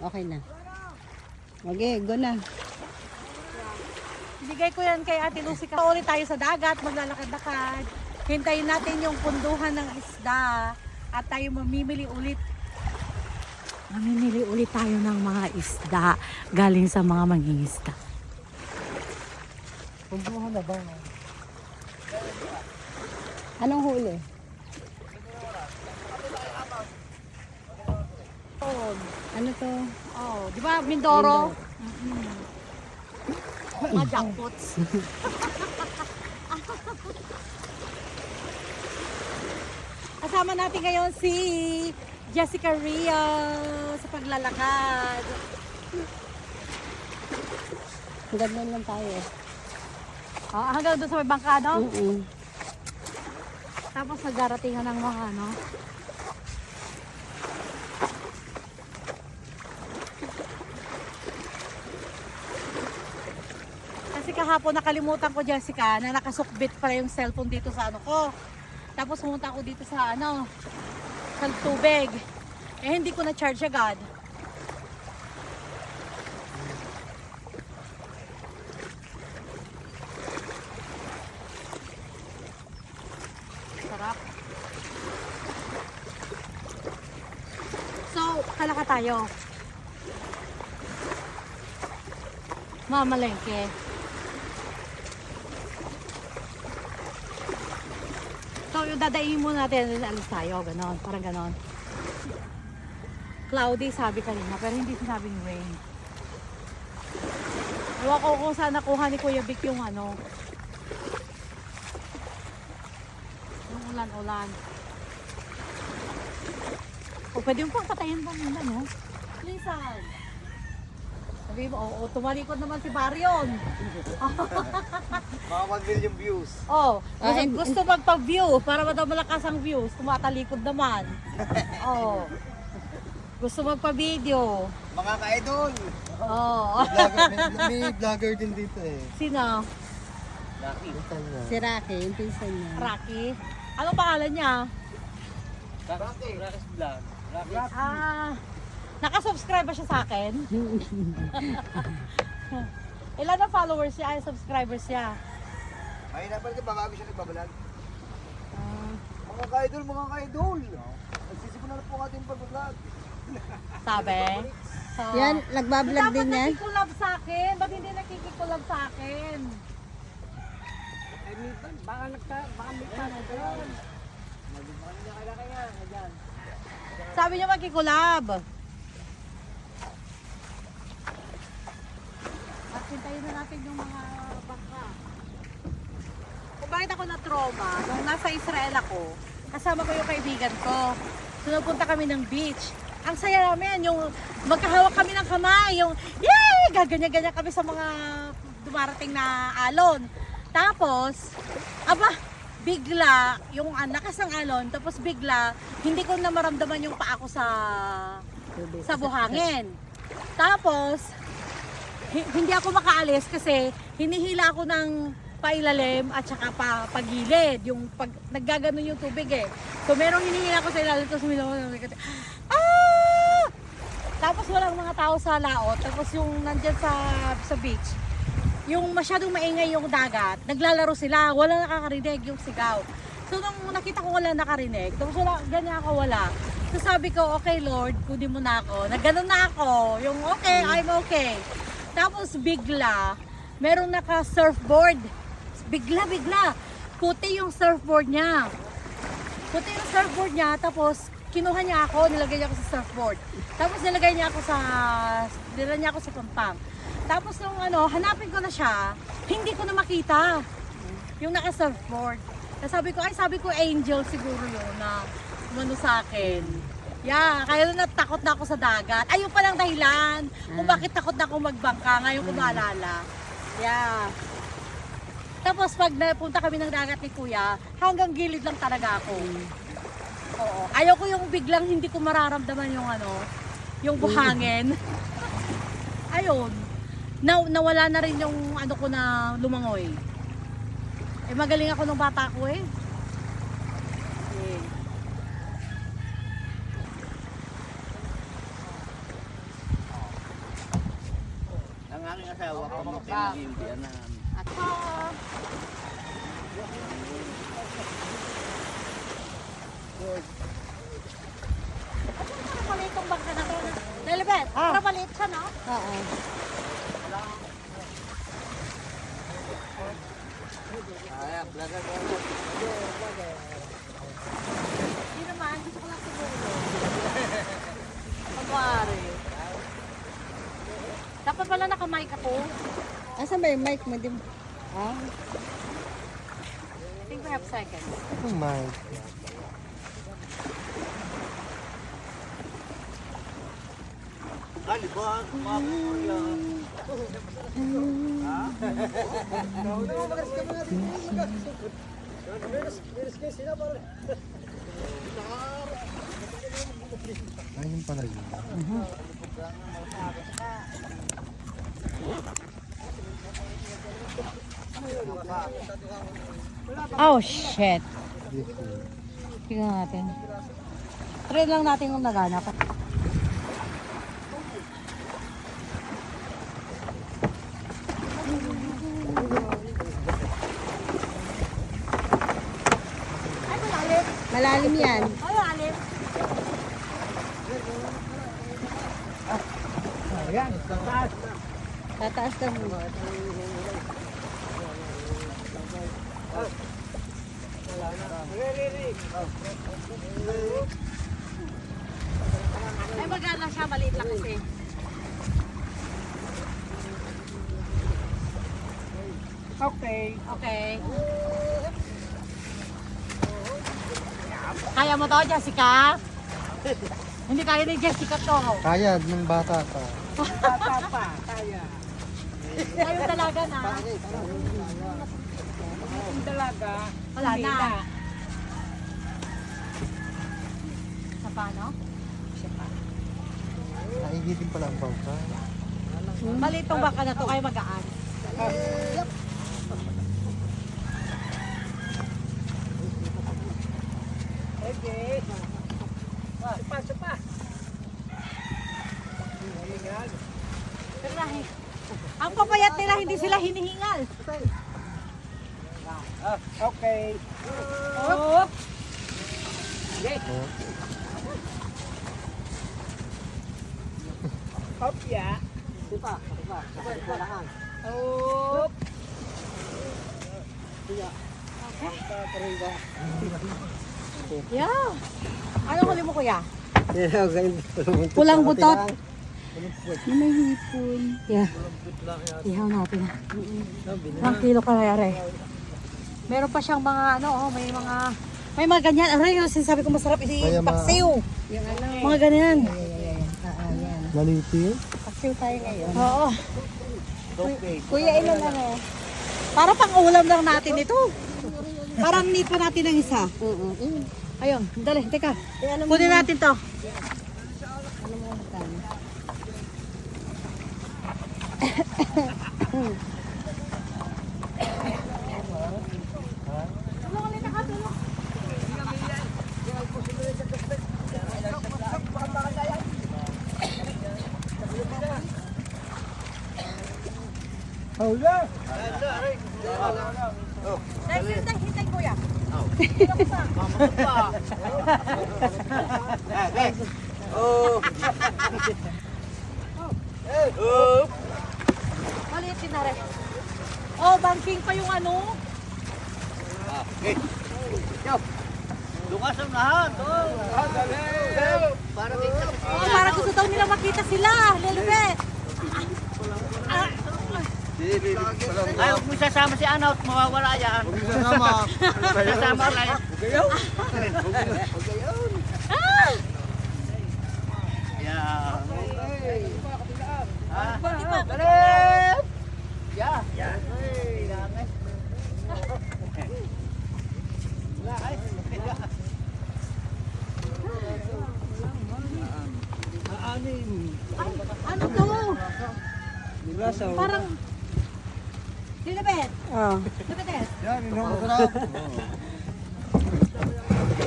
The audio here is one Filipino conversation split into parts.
Okay na. Okay, go na. Bigay ko yan kay Ate Lucy. Ulit tayo sa dagat, maglalakad-lakad. Hintayin natin yung punduhan ng isda at tayo mamimili ulit. Mamimili ulit tayo ng mga isda galing sa mga mangingisda. Puntuhan na ba? Anong huli? Oh, Ano to? oh di ba Mindoro? Mm-mm. Mga jackpots. Kasama natin ngayon si Jessica Ria sa paglalakad. Ganun lang tayo. Ah, hanggang doon sa may bangka, no? Mm-mm. Tapos nagdaratingan ng mga ano. Kasi kahapon nakalimutan ko Jessica na nakasukbit pala yung cellphone dito sa ano ko. Tapos pumunta ako dito sa ano, sa tubig. Eh hindi ko na charge agad. Sarap. So, kalaka tayo. Mamalengke. So, yung dadaingin muna natin, alis tayo, ganon, parang ganon. Cloudy, sabi kanina, pero hindi sinabing rain. Ewan ko kung saan nakuha ni Kuya Vic yung ano, yung ulan-ulan. O, pwede mo pang patayin pa muna, no? Lisan. Sabi mo, oo, tumalikod naman si Baryon. Mga 1 million views. Oh, Ah, gusto, and- gusto magpa-view para madaw malakas ang views, tumatalikod naman. oh. Gusto magpa-video. Mga ka-idol. Oh. Vlogger, may, may vlogger din dito eh. Sino? Lucky. Si Rocky, yung pinsan niya. Rocky. Anong pangalan niya? Rocky. Rocky's vlog. Rocky. Ah, nakasubscribe ba siya sa akin? Ilan na followers niya, ay subscribers niya? Ay, napan ka, bago siya nagbabalag. Ah, Mga ka-idol, mga ka-idol. Nagsisimulan na po ang ating pag-vlog. sabi. So, Yan, nagbablog Dapat din yan. nakikulab sa akin. Ba't hindi nakikikulab sa akin? Ay, minsan, baka nagka, baka may dyan. Sabi niya magkikulab. At hintayin na natin yung mga bangka. Kung bakit ako na-trauma, nung nasa Israel ako, kasama ko yung kaibigan ko. So nagpunta kami ng beach. Ang saya namin, yung magkahawak kami ng kamay, yung yay! Gaganyan-ganyan kami sa mga dumarating na alon. Tapos, aba, bigla, yung ah, lakas ng alon, tapos bigla, hindi ko na maramdaman yung paa ko sa sa buhangin. Tapos, hindi ako makaalis kasi hinihila ako ng pailalim at saka pa pagilid. Yung pag, naggaganon yung tubig eh. So, merong hinihila ko sa ilalim tapos umilaw ako. Ah! Tapos walang mga tao sa laot. Tapos yung nandyan sa, sa beach, yung masyadong maingay yung dagat, naglalaro sila, wala nakakarinig yung sigaw. So nung nakita ko wala nakarinig, tapos wala, ganyan ako wala. So sabi ko, okay Lord, kunin mo na ako. Nagganon na ako, yung okay, I'm okay. Tapos bigla, merong naka-surfboard. Bigla, bigla. Puti yung surfboard niya. Puti yung surfboard niya, tapos kinuha niya ako, nilagay niya ako sa surfboard. Tapos nilagay niya ako sa, nilagay niya ako sa pampang. Tapos nung ano, hanapin ko na siya, hindi ko na makita. Yung naka-surfboard. Sabi ko, ay sabi ko angel siguro yun na umano sa akin. Yeah, kaya nung natakot na ako sa dagat. Ayun pa lang dahilan kung Ah. bakit takot na ako magbangka. Ngayon ko maalala. Yeah. Tapos pag napunta kami ng dagat ni Kuya, hanggang gilid lang talaga ako. Oo. Ayaw ko yung biglang hindi ko mararamdaman yung ano, yung buhangin. Ayun. Na, nawala na rin yung ano ko na lumangoy. Eh magaling ako nung bata ko. Eh. Aking asawa ko makinagimbiyan na. At Ano maliit ang bangka na to? Lilibet, Ah. pero maliit siya, no? Oo. Kaya, blaga Hindi naman, gusto ko lang siguro. Pagwari. Dapat pala nakamay ka po. Asan ba yung mic mo? Di ba? Ah, I think we have seconds. Oh my. Kalibag, mapulang. Ayun pala yun. Oh, shit. Tingnan natin. Try lang natin kung nagana pa. Ay, malalim. yan. Malalim. Ayan, taas. Tataas ka mo. Ay, magana siya. Maliit lang kasi. Okay. Okay. Kaya mo to, Jessica? Hindi kaya ni Jessica to. Kaya, ng bata pa. Bata pa, kaya. Kayo talaga na. Yung dalaga, Wala hindi na. Sa paano? Naigitin pala ang bangka. Maliit tong baka na to, kayo magaan. Okay. Ah, Supa, supa. Pero lahi. Ang papayat nila, hindi sila hinihingal. Ah, okay. Oh. Hop, ya. Supa, supa. Supa, supa lang. Hop. Yeah. Anong huli mo, kuya? Pulang butot. May hipon. Yeah. Ihaw natin. Ang kilo kayari. Meron pa siyang mga ano, oh, may mga may mga ganyan. Aray, yung sinasabi ko masarap mga- i-paksiw. Yung ano, Mga ganyan. Yan. Nalitin? Paksiw tayo ngayon. Oo. Okay. Kuya, ilan ano? Para pang ulam lang natin ito. Parang need pa natin ng isa. Oo. Ayun, dali, teka. Eh, mo, Kunin natin to. ano mo Hula. Dahil hintay, hintay kuya. Oh. Oh. Maliit din na rin. Oh, banking pa yung ano. Okay. Yo. Lukas ang lahat. Oh. Para. Oh, gusto daw nila makita sila. Lilibet. Ay, huwag mo sasama si Anaut, mawawala yan. Huwag yung sasama. Sasama lang. Ah! Yeah. Ah, Di ba? Galit! Yeah. Yeah. Aanin. Ay, ano to? Parang... Lilibet. Oh. Lilibet. Yan, inom mo sarap.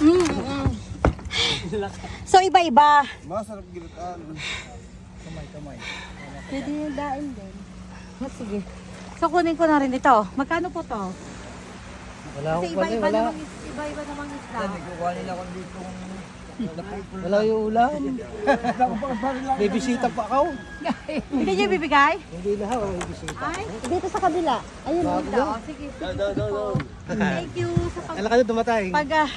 Mm, mm. So, iba-iba. Masarap gilitan. Kamay, kamay. Pwede yung dain din. Ah, Sige. So, kunin ko na rin ito. Magkano po to? Wala Kasi akong iba-iba wala. namang, iba-iba namang isda. Kukuha nila kung dito Wala yung ulam. May bisita pa ako. Hindi niyo bibigay? Hindi lahat, may bisita. Ay, Dito sa kabila. Ayun. ito. Oh, sige. Thank you sa pag... Alam ka na dumatay. pag ah,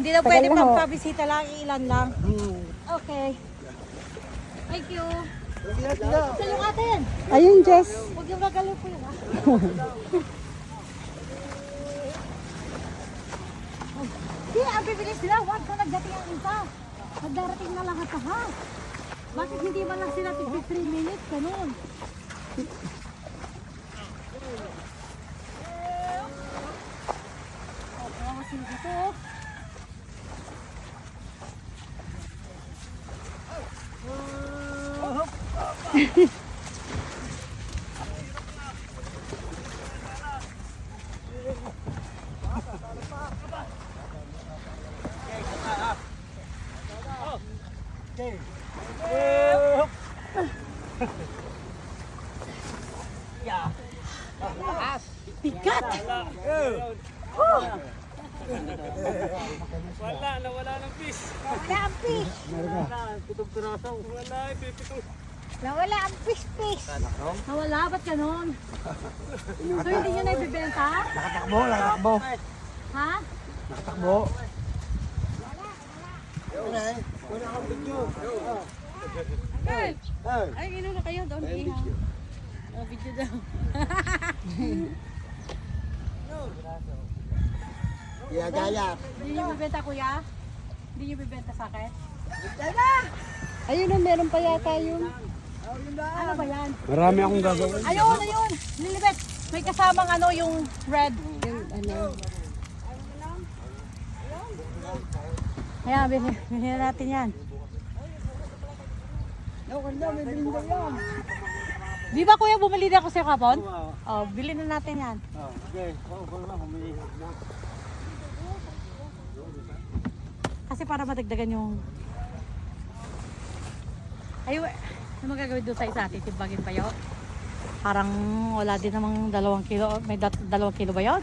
hindi na pwede magpabisita lang, ilan lang. Hmm. Okay. Thank you. Sa yung atin. Ayun, Jess. Huwag yung gagalaw ko yun, Hindi, ang bibilis nila. Huwag ka nagdating ang isa. Nagdarating na lahat ha. Bakit hindi man lang sila 53 minutes? Ganun. Oh, kawawa sila dito. oh. Wala, nawala ng fish. Nawala ang fish! Pitong piraso. Wala, pipitong. Nawala ang fish fish! Nawala, ba't ganun? So hindi nyo na ibibenta? Nakatakbo, nakatakbo. Ha? Nakatakbo. Girl! Ay, gano'n na kayo doon. Ihaw. Oh, video daw. Gaya-gaya. Hindi nyo bibenta, kuya? Hindi nyo bibenta sa akin? Ayun na, meron pa yata yun. Ano ba yan? Marami akong gagawin. Ayun, ayun! Lilibet! May kasamang ano yung red. Yung ano. Ayan, bilhin natin yan. Di ba kuya bumili na ako sa kapon? Oh, bilhin na natin yan. Oh, okay. Oo, oh, na, humili na. Kasi para madagdagan yung... Ay, ano magagawin doon sa isa? Titimbagin pa yun? Parang wala din namang dalawang kilo. May dat- dalawang kilo ba yun?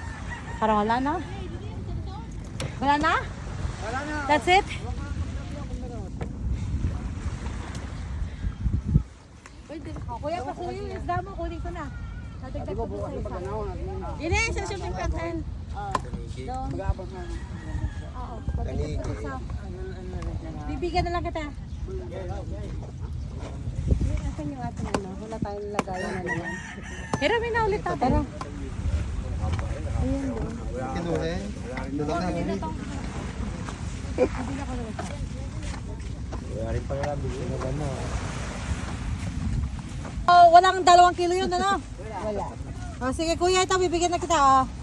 Parang wala na. Wala na? Wala na. That's it? Oh, kuya, pasuyo yung isda mo. Kunin ko na. Nadagdag ko sa isa. Ine, sa shooting pattern. Doon. Isa. Bibigyan na lang kita. Asan yung ating ano? Wala tayong lagayan na naman. Hiramin na ulit natin. Tara. Eh. Na na ko na ito. Wala rin bigyan na. Oh, walang dalawang kilo yun, ano? Wala. Oh, sige kuya, ito bibigyan na kita, oh.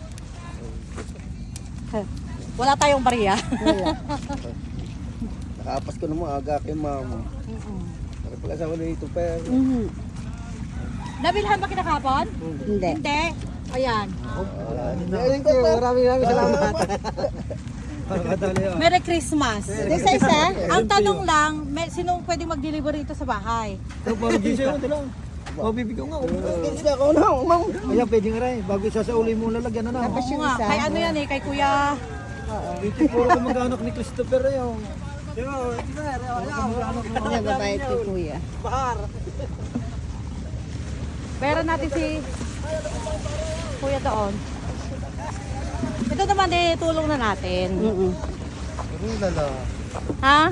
Wala tayong bariya. Nakapas ko naman aga kay mama. Para pala sa wala ito pero. Mhm. Nabilhan ba kita kapon? Hindi. Hindi. Ayan. Thank you. Maraming maraming salamat. Merry Christmas. Doon sa isa? Ang tanong lang, may, sinong pwedeng mag-deliver ito sa bahay? Ito parang gising ko lang. O bibigyan nga. Kasi ako na, umang. Kaya pwede nga rin. Bago isa sa uli mo lalagyan na na. Tapos yung nga, isa? kay ano yan eh, kay kuya. Ito puro kamag-anak ni Christopher yung. Yan, babae kay kuya. Pera natin si kuya doon. Ito naman eh, tulong na natin. Mhm. Ano lala? Ha?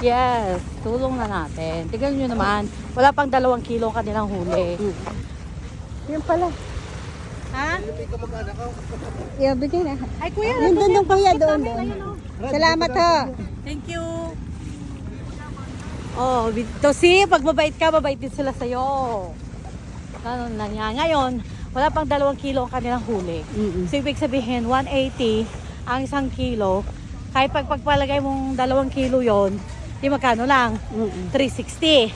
Yes, tulong na natin. Tignan nyo naman, wala pang dalawang kilo ang kanilang huli. Yan pala. Ha? Yan, bigay na. Ay kuya, Yun doon, doon kuya, doon. doon. ayun, oh. Salamat ho. Thank you. Oh, to see, pag mabait ka, mabait din sila sa'yo. Ganun lang yan. Ngayon, wala pang dalawang kilo ang kanilang huli. Mhm. So, ibig sabihin, 180 ang isang kilo. Kahit pag pagpalagay mong dalawang kilo yon, di magkano lang? Mhm. 360.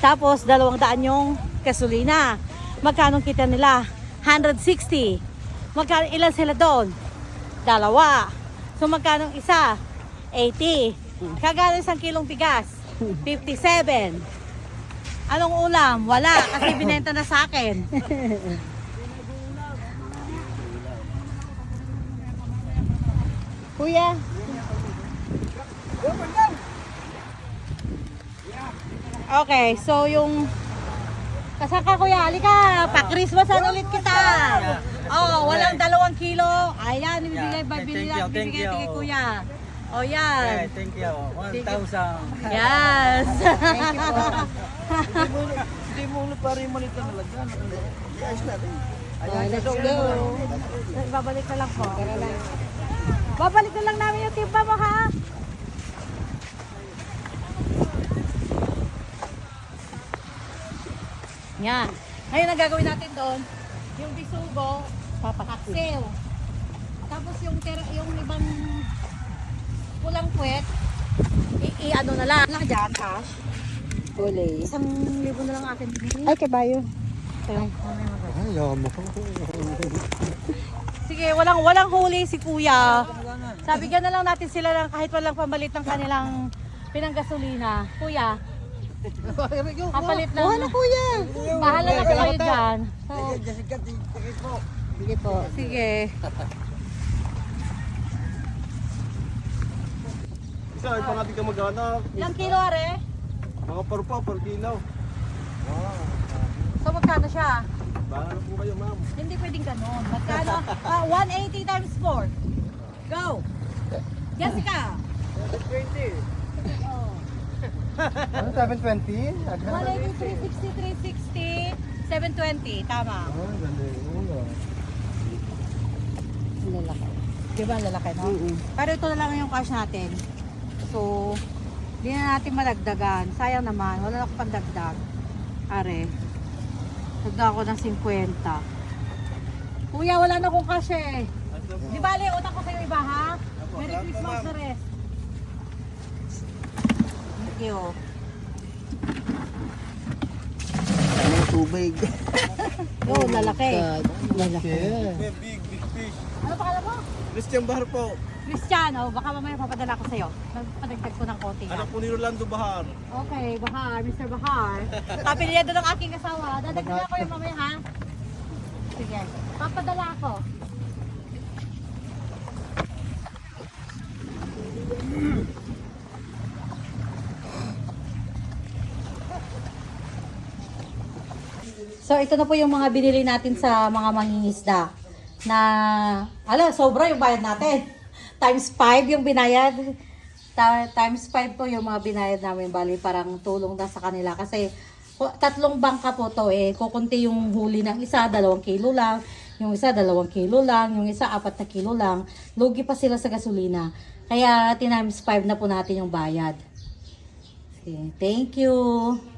Tapos, dalawang daan yung gasolina. Magkano kita nila? 160. Magkano, ilan sila doon? Dalawa. So, magkano isa? 80. Kagano isang kilong bigas? 57. Anong ulam? Wala, kasi binenta na sa akin. Kuya, Okay, so yung Kasaka kuya, halika, pa-Christmasan ulit kita. Oh, walang dalawang kilo. Ayan, ibibigay, babili thank lang, you, thank bibigay you. kay kuya. Oh, yan. thank you. 1,000. Yes. Hindi mo ulit pare yung malita na lagyan. Ayos na rin. oh, let's go. Babalik na lang po. Babalik na lang namin yung timba mo, ha? Yan. Ngayon, ang gagawin natin doon, yung bisugo, papataksil. Tapos yung, tera, yung ibang pulang puwet, i- i-ano na lang. Lang dyan, cash. Huli. Isang libo na lang akin. Ay, kabayo. Ay, mamaya mag- Ay, yamo ko. Sige, walang walang huli si Kuya. Sabi na lang natin sila lang kahit walang pamalit ng kanilang pinanggasolina. Kuya, kapalit lang. Na kuya. Bahala na po kayo dyan. Sige po. sige. Isa, ay pangati ka maghanap. Ilang kilo are? Mga parupa, per kilo. So magkano siya? Bahala po kayo, ma'am. Hindi pwedeng ganun. Magkano? Ah, 180 times 4. Go! Jessica! Oh. Ano, 720? 180, 360, 360, 720. Tama. Oh, ganda yun. Ang lalaki. Di ba lalaki, no? Pero ito na lang yung cash natin. So, hindi na natin madagdagan. Sayang naman. Wala na ako pandagdag. Are. Dagdag ako ng 50. Kuya, wala na akong cash eh. Di ba, Le, utang ko sa'yo iba, ha? Merry Christmas na. You. Ano, tubig. Oh, lalaki. Lalaki. Big, big fish. Ano pa mo? Christian Bahar po. Cristiano, baka mamaya papadala ko sa'yo. Padagdag ko ng konti. ha? Anak po ni Rolando Bahar. Okay, Bahar, Mr. Bahar. Kapiliado ng aking asawa. Dadagdagan ko yung mamaya, ha? Sige. Papadala ako. So, ito na po yung mga binili natin sa mga mangingisda. Na, ala, sobra yung bayad natin. Times 5 yung binayad. Ta- times 5 po yung mga binayad namin. Bali, parang tulong na sa kanila. Kasi, tatlong bangka po to eh. Kukunti yung huli ng isa, dalawang kilo lang. Yung isa, dalawang kilo lang. Yung isa, apat na kilo lang. Lugi pa sila sa gasolina. Kaya, tinimes 5 na po natin yung bayad. Okay, thank you.